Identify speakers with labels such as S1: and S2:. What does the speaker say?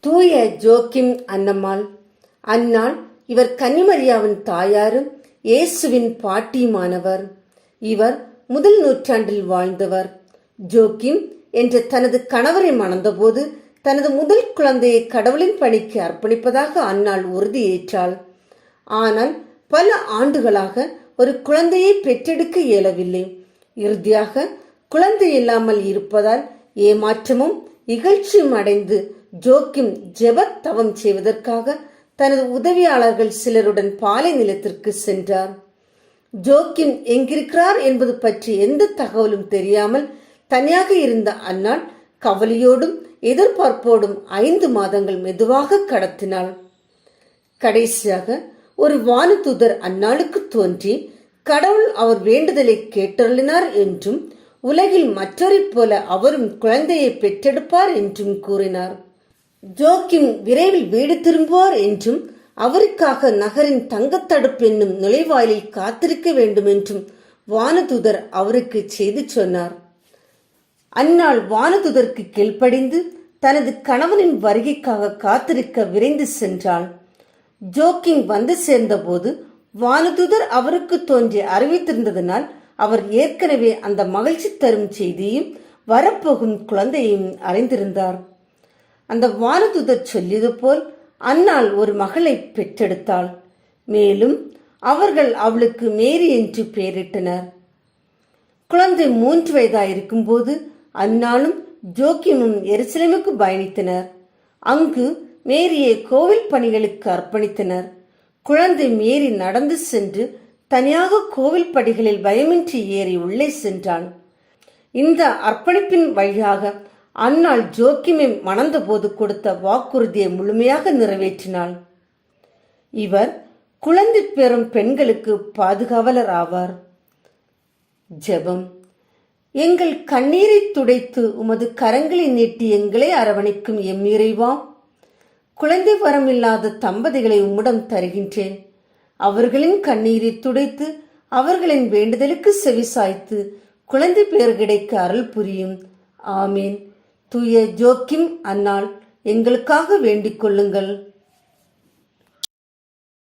S1: தூய ஜோக்கிம் அன்னம்மாள். அன்னாள் இவர் கன்னிமரியாவின் தாயாரும் இயேசுவின் பாட்டியுமானவர். இவர் முதல் நூற்றாண்டில் வாழ்ந்தவர். ஜோக்கிம் என்ற தனது கணவரை மணந்தபோது தனது முதல் குழந்தையை கடவுளின் பணிக்கு அர்ப்பணிப்பதாக அன்னாள் உறுதியேற்றாள். ஆனால் பல ஆண்டுகளாக ஒரு குழந்தையை பெற்றெடுக்க இயலவில்லை. இறுதியாக குழந்தை இல்லாமல் இருப்பதால் ஏமாற்றமும் இகழ்ச்சியும் அடைந்து ஜோக்கிம் ஜெபத் தவம் செய்வதற்காக தனது உதவியாளர்கள் சிலருடன் பாலை நிலத்திற்கு சென்றார். ஜோக்கிம் எங்கிருக்கிறார் என்பது பற்றி எந்த தகவலும் தெரியாமல் தனியாக இருந்த அன்னாள் கவலையோடும் எதிர்பார்ப்போடும் ஐந்து மாதங்கள் மெதுவாக கடத்தினாள். கடைசியாக ஒரு வானுதூதர் அன்னாளுக்கு தோன்றி கடவுள் அவர் வேண்டுதலை கேட்டருளினார் என்றும் உலகில் மற்றவரைப் போல அவரும் குழந்தையை பெற்றெடுப்பார் என்றும் கூறினார். ஜோக்கிம் விரைவில் வீடு திரும்புவார் என்றும் அவருக்காக நகரின் தங்கத்தடுப்பு என்னும் நுழைவாயிலில் காத்திருக்க வேண்டும் என்றும் வானதுதர் அவருக்கு செய்து சொன்னார். அந்நாள் வானதுதற்கு கீழ்ப்படிந்து தனது கணவனின் வருகைக்காக காத்திருக்க விரைந்து சென்றாள். ஜோக்கிங் வந்து சேர்ந்தபோது வானதுதர் அவருக்கு தோன்றி அறிவித்திருந்ததனால் அவர் ஏற்கனவே அந்த மகிழ்ச்சி தரும் செய்தியும் வரப்போகும் குழந்தையையும் அறிந்திருந்தார். அந்த வானதுதர் சொல்லியது போல் அன்னாள் ஒரு மகளை பெற்றெடுத்தாள். மேலும் அவர்கள் அவளுக்கு மேரி என்று பெயரிட்டனர். குழந்தை மூன்று வயதாயிருக்கும் போது அந்நாளும் ஜோக்கியமும் எருசலேமுக்கு பயணித்தனர். அங்கு மேரியை கோவில் பணிகளுக்கு அர்ப்பணித்தனர். குழந்தை மேரி நடந்து சென்று தனியாக கோவில் படிகளில் பயமின்றி ஏறி உள்ளே சென்றான். இந்த அர்ப்பணிப்பின் வழியாக அன்னாள் ஜோக்கிமை மணந்தபோது கொடுத்த வாக்குறுதியை முழுமையாக நிறைவேற்றினாள். இவர் குழந்தை பெறும் பெண்களுக்கு பாதுகாவலர் ஆவார் ஜெபம். எங்கள் கண்ணீரை துடைத்து உமது கரங்களை நீட்டி எங்களை அரவணைக்கும் எம் இறைவா. குழந்தை வரமில்லாத தம்பதிகளை உம்மிடம் தருகின்றேன். அவர்களின் கண்ணீரை துடைத்து அவர்களின் வேண்டுதலுக்கு செவிசாய்த்து குழந்தை பேர் கிடைக்க அருள் புரியும். ஆமீன். தூய ஜோக்கிம் அன்னாள் எங்களுக்காக வேண்டிக் கொள்ளுங்கள்.